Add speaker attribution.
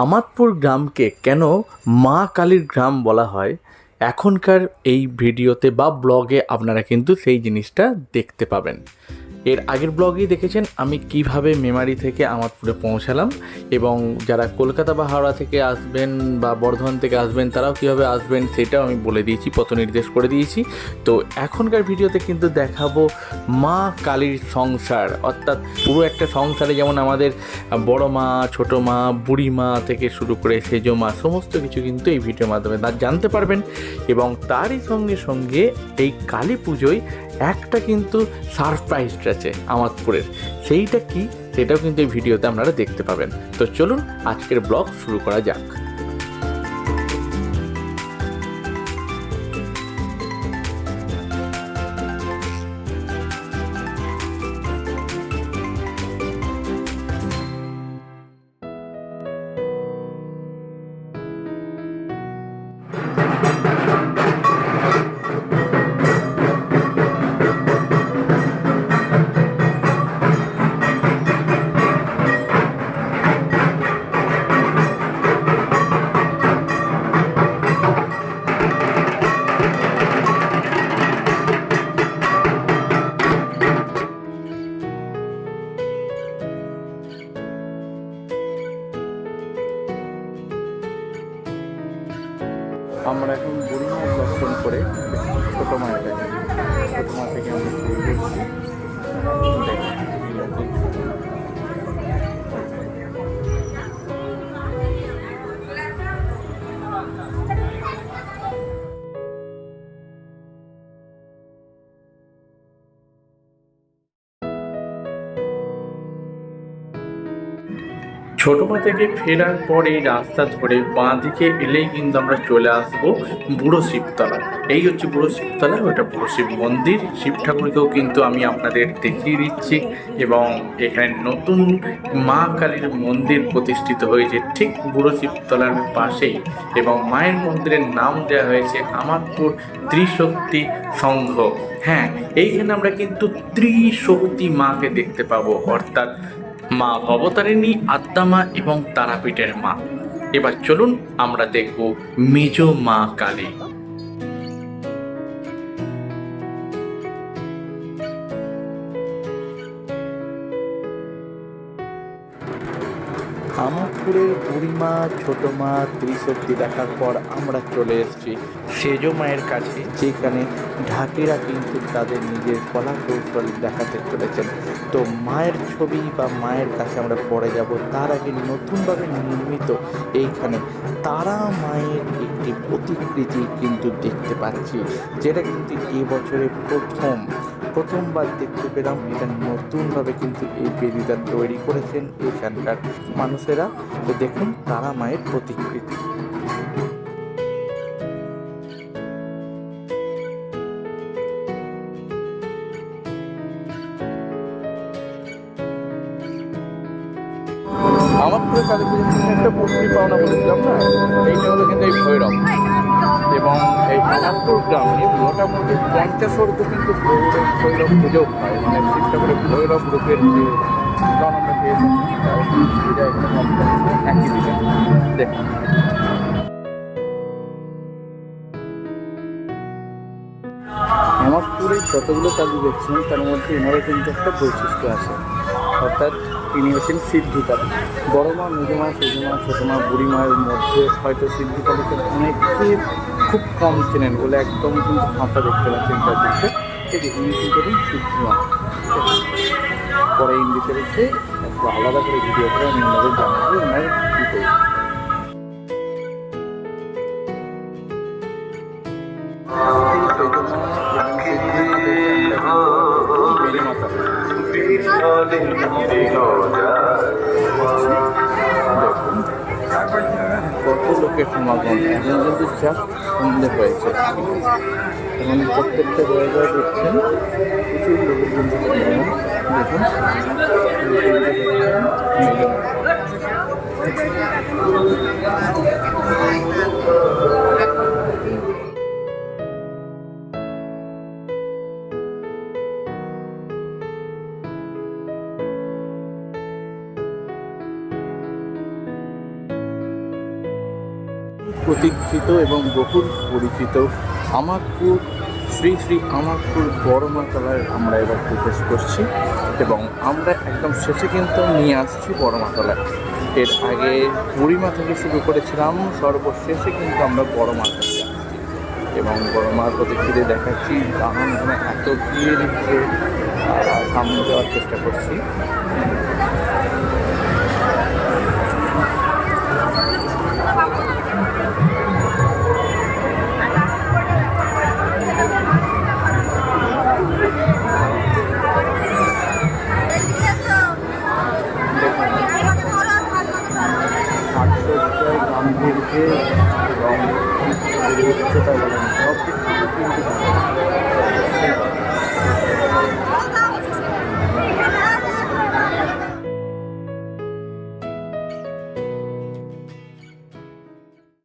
Speaker 1: আমাদপুর গ্রামকে কেন মা কালীর গ্রাম বলা হয়, এখনকার এই ভিডিওতে বা ব্লগে আপনারা কিন্তু সেই জিনিসটা দেখতে পাবেন। এর আগের ব্লগেই দেখেছেন আমি কীভাবে মেমারি থেকে আমাদপুরে পৌঁছালাম এবং যারা কলকাতা বা হাওড়া থেকে আসবেন বা বর্ধমান থেকে আসবেন, তারাও কীভাবে আসবেন সেটাও আমি বলে দিয়েছি পথ নির্দেশ করে দিয়েছি। তো এখনকার ভিডিওতে কিন্তু দেখাবো মা কালীর সংসার, অর্থাৎ পুরো একটা সংসারে যেমন আমাদের বড় মা, ছোট মা, বুড়ি মা থেকে শুরু করে সেজ মা, সমস্ত কিছু কিন্তু এই ভিডিওর মাধ্যমে জানতে পারবেন এবং তারই সঙ্গে সঙ্গে এই কালী পুজোয় একটা কিন্তু সারপ্রাইজ আছে আমাদপুরের। সেইটা কি? সেটাও কিন্তু এই ভিডিওতে আপনারা দেখতে পাবেন। তো চলুন আজকের ব্লগ শুরু করা যাক। আমরা এখন বুড়ি মায়ের দর্শন করে ছোটো মায়ের কাছে ছোটো মা থেকে আমরা করছি ছোটমা থেকে ফেরার পর এই রাস্তা ধরে বাঁ দিকে এলেই কিন্তু আমরা চলে আসব বুড়ো শিবতলা এই হচ্ছে বুড়ো শিবতলা ওটা বুড়ো শিব মন্দির। শিব ঠাকুরকেও কিন্তু আমি আপনাদের দেখিয়ে দিচ্ছি এবং এখানে নতুন মা কালীর মন্দির প্রতিষ্ঠিত হয়েছে ঠিক বুড়ো শিবতলার পাশেই এবং মায়ের মন্দিরের নাম দেওয়া হয়েছে আমাদপুর ত্রিশক্তি সংঘ। হ্যাঁ এইখানে আমরা কিন্তু ত্রিশক্তি মাকে দেখতে পাবো, অর্থাৎ মা ভবতারিণী আদ্যামা এবং তারাপীঠের মা। এবার চলুন আমরা দেখব মেজ মা কালী। আমাপুরের বুড়িমা, ছোট মা, ত্রিশক্তি দেখার পর আমরা চলে এসেছি সেজ মায়ের কাছে, যেখানে ঢাকিরা কিন্তু তাদের নিজের কলা কৌশল দেখাতে চলেছেন। তো মায়ের ছবি বা মায়ের কাছে আমরা পড়ে যাব, তার আগে নতুনভাবে নির্মিত এইখানে তারা মায়ের একটি প্রতিকৃতি কিন্তু দেখতে পাচ্ছি, যেটা কিন্তু এবছরে প্রথম, প্রথমবার দেখতে পেলাম। এটা নতুনভাবে কিন্তু এই বেদিটা তৈরি করেছেন এখানকার মানুষেরা। তো দেখুন, তারা মায়ের প্রতিকৃতি। আমার পুরো কালী পুজোর জন্য একটা পুষ্টি পাওনা বলেছিলাম না? এইটা হলো কিন্তু এই ভৈরব। এবং এই আমাদপুর গ্রামে মোটামুটি পঞ্চাশ অর্ধ কিন্তু ভৈরব পুজো হয়। মানে চেষ্টা করে ভৈরব রূপের যে গান আমরা আমাদপুরে যতগুলো কালী দেখছেন, তার মধ্যে এনারও কিন্তু একটা বৈশিষ্ট্য আছে। অর্থাৎ তিনি হচ্ছেন সিদ্ধি কালী বড় মা মেজো মা সেজো মা ছোটো মা বুড়ি মায়ের মধ্যে হয়তো সিদ্ধি কালীকে অনেকে খুব কম চেনেন বলে একদম কিন্তু ফাঁকা দেখতে পাচ্ছেন তার দিকে। ঠিক আছে ইনি কিন্তু সিদ্ধি মা পরে ইন্ডিতে রেখে একটু আলাদা করে ভিডিও করে আমি ওনাদের জানাব ওনার কী করি কত লোকের সমাগম? এখন কিন্তু জাস্ট সন্ধে হয়েছে এবং প্রত্যেকটা জায়গায় দেখছেন প্রচুর লোকের কিন্তু দেখুন। প্রতীক্ষিত এবং বহুল পরিচিত আমারপুর শ্রী শ্রী আমারপুর বড়মা তলায় আমরা এবার প্রবেশ করছি এবং আমরা একদম শেষে কিন্তু নিয়ে আসছি বড়মা তলায় এর আগে বুড়িমা থেকে শুরু করেছিলাম, সর্বশেষে কিন্তু আমরা বড়মা তলায় আসছি। এবং বড়মার প্রতিক্রিয়া দেখাচ্ছি দাহন মানে এত ভিড় সামনে যাওয়ার চেষ্টা করছি।